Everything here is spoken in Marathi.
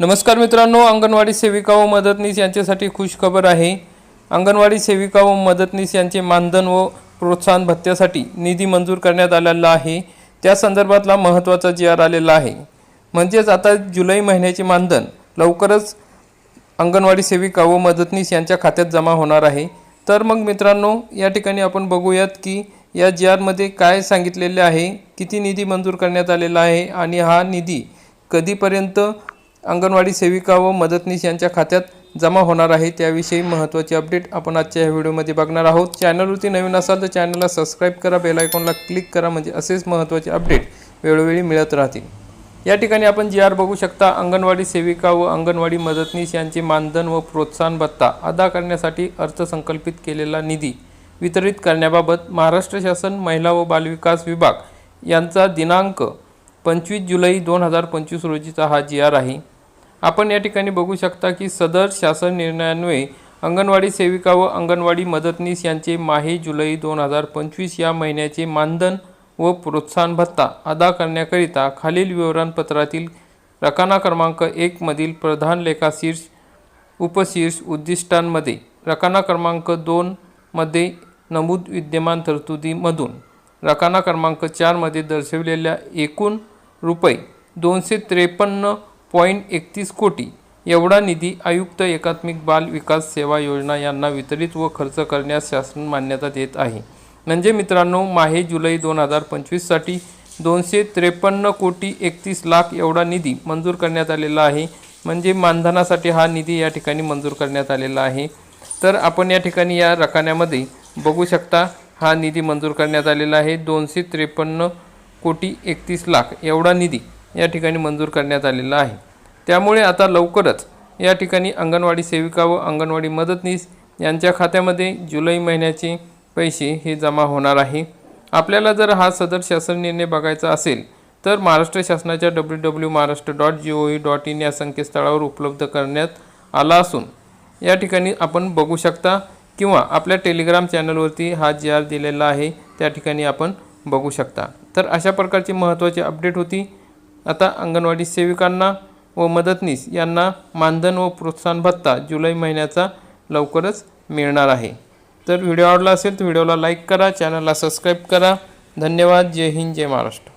नमस्कार मित्रांनो अंगणवाडी सेविका व मदतनीस यांच्यासाठी खुश खबर आहे. अंगणवाडी सेविका व मदतनीस यांचे मानधन व प्रोत्साहन भत्त्यासाठी निधी मंजूर करण्यात आलेला आहे. त्या संदर्भातला महत्त्वाचा जी आर आलेला आहे. म्हणजेच आता जुलै महिन्याचे मानधन लवकरच अंगणवाडी सेविका व मदतनीस यांच्या खात्यात जमा होणार आहे. तर मग मित्रांनो या ठिकाणी आपण बघूयात की या जी आरमध्ये काय सांगितलेले आहे किती निधी मंजूर करण्यात आलेला आहे आणि हा निधी कधीपर्यंत अंगणवाडी सेविका व मदतनीस यांच्या खात्यात जमा होणार आहे. त्याविषयी महत्त्वाची अपडेट आपण आजच्या या व्हिडिओमध्ये बघणार आहोत. चॅनलवरती नवीन असाल तर चॅनलला सबस्क्राईब करा बेल आयकॉनला क्लिक करा म्हणजे असेच महत्त्वाचे अपडेट वेळोवेळी मिळत राहतील. या ठिकाणी आपण जी आर बघू शकता अंगणवाडी सेविका व अंगणवाडी मदतनीस यांचे मानधन व प्रोत्साहन भत्ता अदा करण्यासाठी अर्थसंकल्पित केलेला निधी वितरित करण्याबाबत महाराष्ट्र शासन महिला व बालविकास विभाग यांचा दिनांक पंचवीस जुलै दोन हजार पंचवीस रोजीचा हा जी आर आहे. आपण या ठिकाणी बघू शकता की सदर शासन निर्णयान्वये अंगणवाडी सेविका व अंगणवाडी मदतनीस यांचे माहे जुलै दोन हजार पंचवीस या महिन्याचे मानधन व प्रोत्साहन भत्ता अदा करण्याकरिता खालील विवरणपत्रातील रकाना क्रमांक एकमधील प्रधान लेखाशीर्ष उपशीर्ष उद्दिष्टांमध्ये रकाना क्रमांक दोनमध्ये नमूद विद्यमान तरतुदीमधून रकाना क्रमांक चारमध्ये दर्शविलेल्या एकूण रुपये दोनशे त्रेपन्न पॉईंट एकतीस कोटी. एवढा निधी आयुक्त एकात्मिक बाल विकास सेवा योजना यांना वितरित व खर्च करण्यास शासन मान्यता देत आहे. म्हणजे मित्रांनो माहे जुलै दोन हजार पंचवीससाठी दोनशे त्रेपन्न कोटी एकतीस लाख एवढा निधी मंजूर करण्यात आलेला आहे. म्हणजे मानधनासाठी हा निधी या ठिकाणी मंजूर करण्यात आलेला आहे. तर आपण या ठिकाणी या रकान्यामध्ये बघू शकता हा निधी मंजूर करण्यात आलेला आहे. दोनशे त्रेपन्न कोटी एकतीस लाख एवढा निधी या ठिकाणी मंजूर करण्यात आलेला आहे. त्यामुळे आता लवकरच या ठिकाणी अंगणवाडी सेविका व अंगणवाडी मदतनीस यांच्या खात्यामध्ये जुलै महिन्याचे पैसे हे जमा होणार आहे. आपल्याला जर हा सदर शासन निर्णय बघायचा असेल तर महाराष्ट्र शासनाच्या W W Maharashtra dot G O V dot in या संकेतस्थळावर उपलब्ध करण्यात आला असून या ठिकाणी आपण बघू शकता किंवा आपल्या टेलिग्राम चॅनलवरती हा जी आर दिलेला आहे त्या ठिकाणी आपण बघू शकता. तर अशा प्रकारची महत्त्वाची अपडेट होती. आता अंगणवाडी सेविकांना व मदतनीस यांना मानधन व प्रोत्साहन भत्ता जुलै महिन्याचा लवकरच मिळणार आहे. तर व्हिडिओ आवडला असेल तर व्हिडिओला लाईक करा चॅनलला सबस्क्राईब करा. धन्यवाद. जय हिंद जय महाराष्ट्र.